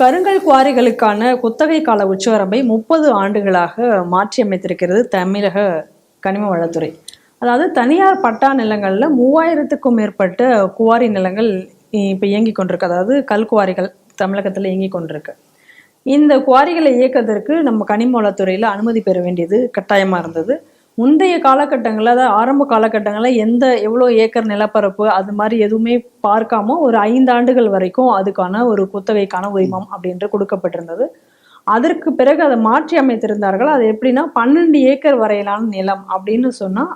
கருங்கல் குவாரிகளுக்கான குத்தகை கால உச்சவரம்பை முப்பது ஆண்டுகளாக மாற்றியமைத்திருக்கிறது தமிழக கனிம வளத்துறை. அதாவது தனியார் பட்டா நிலங்களில் மூவாயிரத்துக்கும் மேற்பட்ட குவாரி நிலங்கள் இப்போ இயங்கி கொண்டிருக்கு. அதாவது கல் குவாரிகள் தமிழகத்தில் இயங்கி கொண்டிருக்கு. இந்த குவாரிகளை இயக்கத்திற்கு நம்ம கனிம வளத்துறையில் அனுமதி பெற வேண்டியது கட்டாயமாக இருந்தது. முந்தைய காலகட்டங்களில் அதாவது ஆரம்ப காலகட்டங்களில் எந்த எவ்வளோ ஏக்கர் நிலப்பரப்பு அது மாதிரி எதுவுமே பார்க்காம ஒரு ஐந்து ஆண்டுகள் வரைக்கும் அதுக்கான ஒரு குத்தகைக்கான உரிமம் அப்படின்ட்டு கொடுக்கப்பட்டிருந்தது. அதற்கு பிறகு அதை மாற்றி அமைத்திருந்தார்கள். அது எப்படின்னா பன்னெண்டு ஏக்கர் வரையிலான நிலம் அப்படின்னு சொன்னால்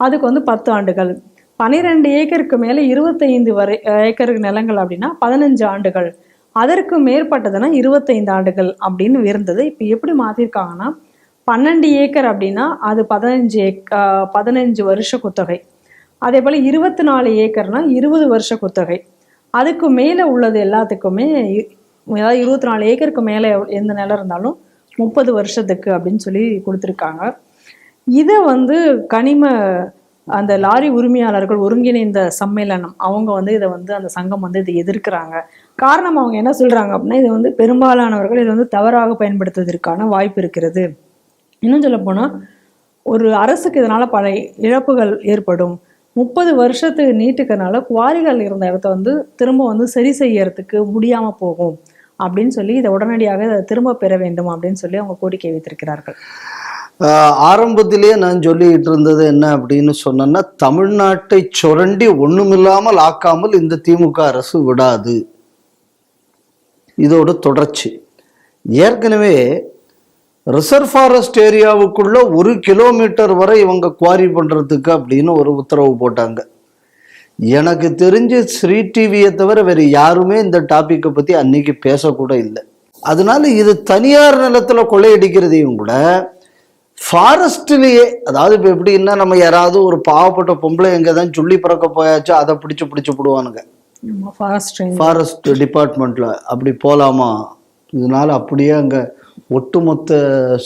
அதுக்கு வந்து பத்து ஆண்டுகள். பன்னிரெண்டு ஏக்கருக்கு மேலே இருபத்தைந்து வரை ஏக்கர் நிலங்கள் அப்படின்னா பதினஞ்சு ஆண்டுகள். அதற்கு மேற்பட்டதுன்னா இருபத்தைந்து ஆண்டுகள் அப்படின்னு இருந்தது. இப்போ எப்படி மாற்றிருக்காங்கன்னா பன்னெண்டு ஏக்கர் அப்படின்னா அது பதினஞ்சு ஏக் பதினஞ்சு வருஷ குத்தகை. அதே போல் இருபத்தி நாலு ஏக்கர்னால் இருபது வருஷ குத்தகை. அதுக்கு மேலே உள்ளது எல்லாத்துக்குமே ஏதாவது அதாவது இருபத்தி நாலு ஏக்கருக்கு மேலே எந்த நிலம் இருந்தாலும் முப்பது வருஷத்துக்கு அப்படின்னு சொல்லி கொடுத்துருக்காங்க. இதை வந்து கனிம அந்த லாரி உரிமையாளர்கள் ஒருங்கிணைந்த சம்மேளனம் அவங்க வந்து இதை வந்து அந்த சங்கம் வந்து இதை எதிர்க்கிறாங்க. காரணம் அவங்க என்ன சொல்கிறாங்க அப்படின்னா இது வந்து பெரும்பாலானவர்கள் இதை வந்து தவறாக பயன்படுத்துவதற்கான வாய்ப்பு இருக்கிறது. இன்னும் சொல்லப்போனால் ஒரு அரசுக்கு இதனால் பல இழப்புகள் ஏற்படும்? முப்பது வருஷத்துக்கு நீட்டுக்கிறனால குவாரிகள் இருந்த இடத்த வந்து திரும்ப வந்து சரி செய்யறதுக்கு முடியாமல் போகும். அப்படின்னு சொல்லி இதை உடனடியாக இதை திரும்ப பெற வேண்டும் அப்படின்னு சொல்லி அவங்க கோரிக்கை வைத்திருக்கிறார்கள். ஆரம்பத்திலேயே நான் சொல்லிட்டு இருந்தது என்ன அப்படின்னு சொன்னேன்னா தமிழ்நாட்டை சுரண்டி ஒன்றுமில்லாமல் ஆக்காமல் இந்த திமுக அரசு விடாது. இதோட தொடர்ச்சி. ஏற்கனவே ரிசர்வ் ஃபாரஸ்ட் ஏரியாவுக்குள்ள ஒரு கிலோமீட்டர் வரை இவங்க குவாரி பண்றதுக்கு அப்படின்னு ஒரு உத்தரவு போட்டாங்க. எனக்கு தெரிஞ்சு ஸ்ரீ டிவியை தவிர வேற யாருமே இந்த டாபிக்கை பத்தி அன்னைக்கு பேசக்கூட இல்லை. அதனால இது தனியார் நிலத்துல கொள்ளையடிக்கிறதையும் கூட ஃபாரஸ்ட்லேயே அதாவது இப்போ எப்படின்னா நம்ம யாராவது ஒரு பாவப்பட்ட பொம்பளை எங்கே தான் சொல்லி பிறக்க போயாச்சோ அதை பிடிச்சு பிடிச்சு போடுவானுங்க. ஃபாரஸ்ட் டிபார்ட்மெண்ட்ல அப்படி போலாமா? இதனால அப்படியே அங்க ஒட்டுமொத்த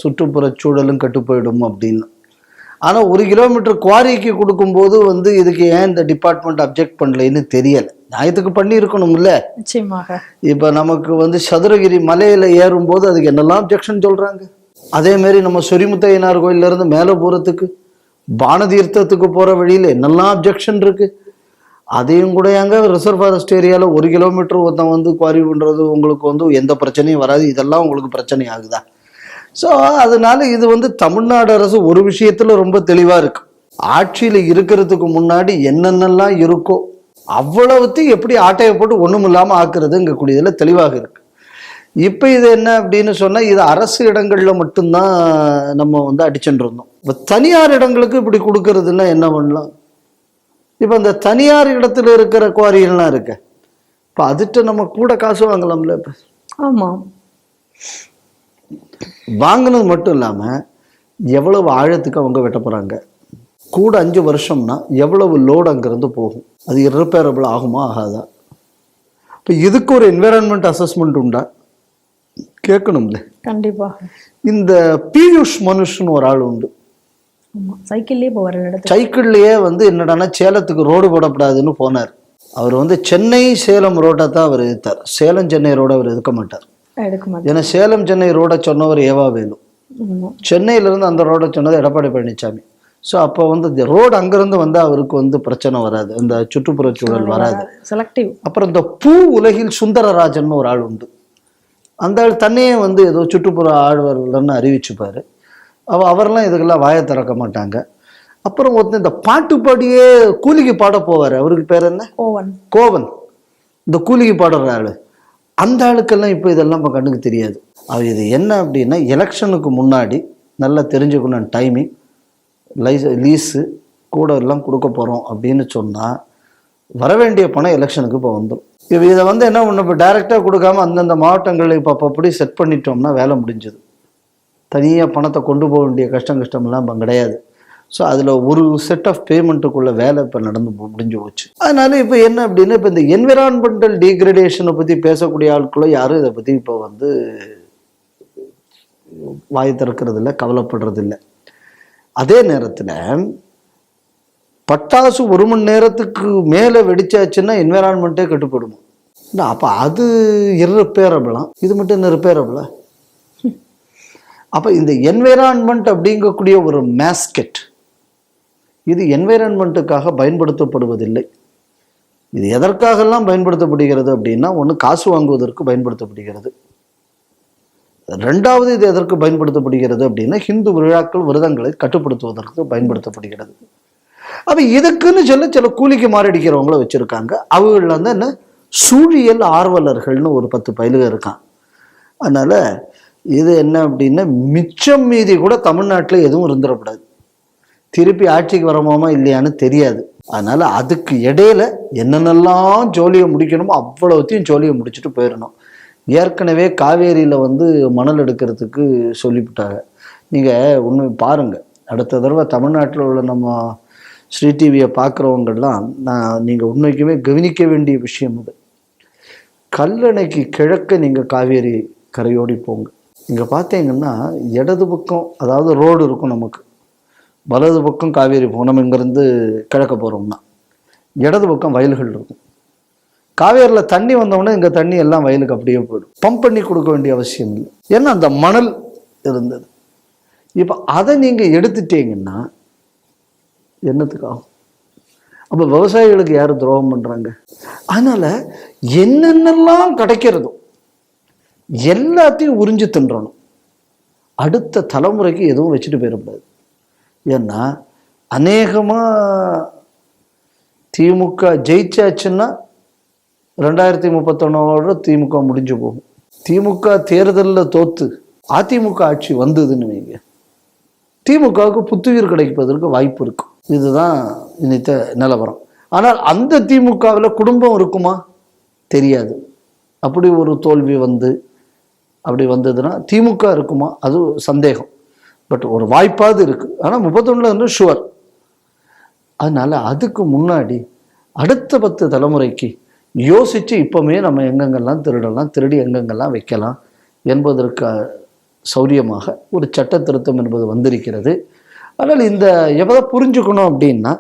சுற்றுப்புற சூழலும் கெட்டு போயிடும் அப்படின்னு. ஆனா ஒரு கிலோமீட்டர் குவாரிக்கு கொடுக்கும்போது வந்து இதுக்கு ஏன் இந்த டிபார்ட்மெண்ட் அப்ஜெக்ட் பண்ணலைன்னு தெரியல. நியாயத்துக்கு பண்ணி இருக்கணும்ல நிச்சயமாக. இப்போ நமக்கு வந்து சதுரகிரி மலையில ஏறும்போது அதுக்கு என்னெல்லாம் அப்ஜெக்ஷன் சொல்றாங்க? அதே மாதிரி நம்ம சொரிமுத்தையனார் கோயில்ல இருந்து மேலே போறதுக்கு பானதீர்த்தத்துக்கு போற வழியில என்னெல்லாம் அப்ஜெக்ஷன் இருக்கு? அதையும் கூட அங்க ரிசர்வ் ஃபாரஸ்ட் ஏரியாவில் ஒரு கிலோமீட்டர் ஒருத்தன் வந்து குவாரி பண்ணுறது உங்களுக்கு வந்து எந்த பிரச்சனையும் வராது. இதெல்லாம் உங்களுக்கு பிரச்சனை ஆகுதா? ஸோ அதனால இது வந்து தமிழ்நாடு அரசு ஒரு விஷயத்தில் ரொம்ப தெளிவாக இருக்கு. ஆட்சியில் இருக்கிறதுக்கு முன்னாடி என்னென்னலாம் இருக்கோ அவ்வளவுத்தையும் எப்படி ஆட்டையை போட்டு ஒண்ணும் இல்லாம ஆக்குறதுங்க கூடியதுல தெளிவாக இருக்கு. இப்போ இது என்ன அப்படின்னு சொன்னால் இது அரசு இடங்களில் மட்டும்தான் நம்ம வந்து அடிச்சுட்டு இருந்தோம். இப்போ தனியார் இடங்களுக்கு இப்படி கொடுக்கறதுன்னா என்ன பண்ணலாம்? இப்போ இந்த தனியார் இடத்துல இருக்கிற குவாரியெல்லாம் இருக்கு. இப்போ அதுட்ட நம்ம கூட காசு வாங்கலாம்ல இப்போ. ஆமா. வாங்கினது மட்டும் இல்லாம எவ்வளவு ஆழத்துக்கு அவங்க வெட்ட போறாங்க. கூட அஞ்சு வருஷம்னா எவ்வளவு லோடு அங்கிருந்து போகும். அது irreparable ஆகுமா ஆகாதா? இப்போ இதுக்கு ஒரு என்விரான்மெண்ட் அசஸ்மெண்ட் உண்டா? கேட்கணும்ல. கண்டிப்பா. இந்த பீயூஷ் மனுஷ்னு ஒரு ஆள் உண்டு. சைக்கிள்லயே போவார் சைக்கிள்லயே வந்து என்னடான்னா சேலத்துக்கு ரோடு போடக்கூடாதுன்னு போனார். அவர் வந்து சென்னை சேலம் ரோட்டை தான் அவர் எதிர்த்தார் சேலம் சென்னை ரோட அவர் எதுக்க மாட்டார். ஏன்னா சேலம் சென்னை ரோட சொன்னவர் ஏவா வேலு. ஆமா. சென்னையில இருந்து அந்த ரோட சொன்னது எடப்பாடி பழனிசாமி ஸோ அப்போ வந்து இந்த ரோடு அங்கிருந்து வந்து அவருக்கு வந்து பிரச்சனை வராது. இந்த சுற்றுப்புற சூழல் வராது. செலக்டிவ் அப்புறம் இந்த பூ உலகில் சுந்தரராஜன் ஒரு ஆள் உண்டு. அந்த ஆள் தன்னையே வந்து ஏதோ சுற்றுப்புற ஆழ்வர்கள்னு அறிவிச்சுப்பாரு. அவ அவரெல்லாம் இதுக்கெல்லாம் வாயை திறக்க மாட்டாங்க. அப்புறம் ஒருத்தன் இந்த பாட்டு பாடியே கூலிக்கு பாட போவார். அவருக்கு பேர் என்ன? ஓவன் கோவன். இந்த கூலிக்கு பாடுற ஆளு அந்த ஆளுக்கெல்லாம் இப்போ இதெல்லாம் இப்போ கண்ணுக்கு தெரியாது. அவர் இது என்ன அப்படின்னா எலெக்ஷனுக்கு முன்னாடி நல்லா தெரிஞ்சுக்கணும் டைமிங். லைஸ் லீஸு கூட எல்லாம் கொடுக்க போகிறோம் அப்படின்னு சொன்னால் வர வேண்டிய பணம் எலெக்ஷனுக்கு இப்போ வந்துடும் இப்போ இதை வந்து என்ன பண்ண இப்போ டைரெக்டாக கொடுக்காம அந்தந்த மாவட்டங்களில் இப்போ அப்போ அப்படி செட் பண்ணிட்டோம்னா வேலை முடிஞ்சுது. தனியாக பணத்தை கொண்டு போக வேண்டிய கஷ்டம் கஷ்டமெல்லாம் இப்போ கிடையாது. ஸோ அதில் ஒரு செட் ஆஃப் பேமெண்ட்டுக்குள்ள வேலை இப்போ நடந்து போ- முடிஞ்சு போச்சு. அதனால இப்போ என்ன அப்படின்னா இப்போ இந்த என்விரான்மெண்டல் டீக்ரடேஷனை பற்றி பேசக்கூடிய ஆட்களோ யாரும் இதை பற்றி இப்போ வந்து வாய் திறக்கிறது இல்லை கவலைப்படுறது இல்லை அதே நேரத்தில் பட்டாசு ஒரு மணி நேரத்துக்கு மேலே வெடிச்சாச்சுன்னா என்விரான்மெண்ட்டே கட்டுப்படுமா? இல்லை அப்போ அது irreparable-ஆம் இது மட்டும் நிருப்பேரபிளா அப்போ இந்த என்வைரான்மெண்ட் அப்படிங்கக்கூடிய ஒரு மேஸ்கெட் இது என்வைரன்மெண்ட்டுக்காக பயன்படுத்தப்படுவதில்லை. இது எதற்காகலாம் பயன்படுத்தப்படுகிறது அப்படின்னா ஒன்று காசு வாங்குவதற்கு பயன்படுத்தப்படுகிறது. ரெண்டாவது இது எதற்கு பயன்படுத்தப்படுகிறது அப்படின்னா ஹிந்து விழாக்கள் விரதங்களை கட்டுப்படுத்துவதற்கு பயன்படுத்தப்படுகிறது. அப்போ இதுக்குன்னு சொல்ல சில கூலிக்கு மாரடிக்கிறவங்கள வச்சுருக்காங்க. அவங்கள வந்து என்ன? சூழியல் ஆர்வலர்கள்னு ஒரு பத்து பயிலுக இருக்கான். அதனால் இது என்ன அப்படின்னா மிச்சம் மீதி கூட தமிழ்நாட்டில் எதுவும் இருந்துடக்கூடாது. திருப்பி ஆட்சிக்கு வரமாமா இல்லையான்னு தெரியாது. அதனால அதுக்கு இடையில என்னென்னலாம் ஜோலியை முடிக்கணுமோ அவ்வளோத்தையும் ஜோலியை முடிச்சுட்டு போயிடணும். ஏற்கனவே காவேரியில் வந்து மணல் எடுக்கிறதுக்கு சொல்லிவிட்டாங்க. நீங்கள் ஒன்று பாருங்கள் அடுத்த தடவை தமிழ்நாட்டில் உள்ள நம்ம ஸ்ரீ டிவியை பார்க்குறவங்கெல்லாம் நான் நீங்கள் உண்மைக்குமே கவனிக்க வேண்டிய விஷயம் அது. கல்லணைக்கு கிழக்க நீங்கள் காவேரி கரையோடி போங்க. இங்கே பார்த்தீங்கன்னா இடது பக்கம் அதாவது ரோடு இருக்கும் நமக்கு. வலது பக்கம் காவேரி போகும் நம்ம இங்கேருந்து கிழக்க போகிறோம்னா இடது பக்கம் வயல்கள் இருக்கும். காவேரியில் தண்ணி வந்தோடனே இங்கே தண்ணி எல்லாம் வயலுக்கு அப்படியே போயிடும். பம்ப் பண்ணி கொடுக்க வேண்டிய அவசியம் இல்லை. ஏன்னா அந்த மணல் இருந்தது. இப்போ அதை நீங்கள் எடுத்துட்டீங்கன்னா என்னத்துக்காகும் அப்போ விவசாயிகளுக்கு யார் துரோகம் பண்ணுறாங்க அதனால் என்னென்னலாம் கிடைக்கிறதோ எல்லாத்தையும் உறிஞ்சு தின்றணும். அடுத்த தலைமுறைக்கு எதுவும் வச்சுட்டு போயிடக்கூடாது. ஏன்னா அநேகமாக திமுக ஜெயிச்சாச்சுன்னா ரெண்டாயிரத்தி முப்பத்தொன்னோட திமுக முடிஞ்சு போகும். திமுக தேர்தலில் தோத்து அதிமுக ஆட்சி வந்ததுன்னு வைங்க. திமுகவுக்கு புத்துயிர் கிடைப்பதற்கு வாய்ப்பு இருக்கும். இதுதான் இன்னித்த நிலவரம். ஆனால் அந்த திமுகவில் குடும்பம் இருக்குமா? தெரியாது. அப்படி ஒரு தோல்வி வந்து அப்படி வந்ததுன்னா திமுக இருக்குமா? அது சந்தேகம். பட் ஒரு வாய்ப்பாவது இருக்குது ஆனால் முப்பத்தொன்னுல வந்து ஷுவர் அதனால் அதுக்கு முன்னாடி அடுத்த பத்து தலைமுறைக்கு யோசித்து இப்பவுமே நம்ம எங்கெங்கெல்லாம் திருடலாம் திருடி எங்கெங்கெல்லாம் வைக்கலாம் என்பதற்கு சௌரியமாக ஒரு சட்ட திருத்தம் என்பது வந்திருக்கிறது. ஆனால் இந்த எவ்வளோ புரிஞ்சுக்கணும் அப்படின்னா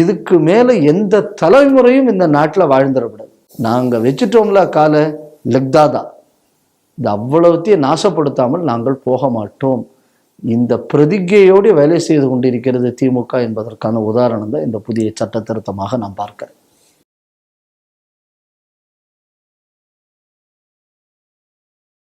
இதுக்கு மேலே எந்த தலைமுறையும் இந்த நாட்டில் வாழ்ந்துடக்கூடாது. நாங்கள் வச்சுட்டோம்ல காலை லெக்தாதா. இந்த அவ்வளவுத்தையும் நாசப்படுத்தாமல் நாங்கள் போக மாட்டோம். இந்த பிரதிகையோடு வேலை செய்து கொண்டிருக்கிறது திமுக என்பதற்கான உதாரணம் தான் இந்த புதிய சட்ட திருத்தமாக நான் பார்க்கிறேன்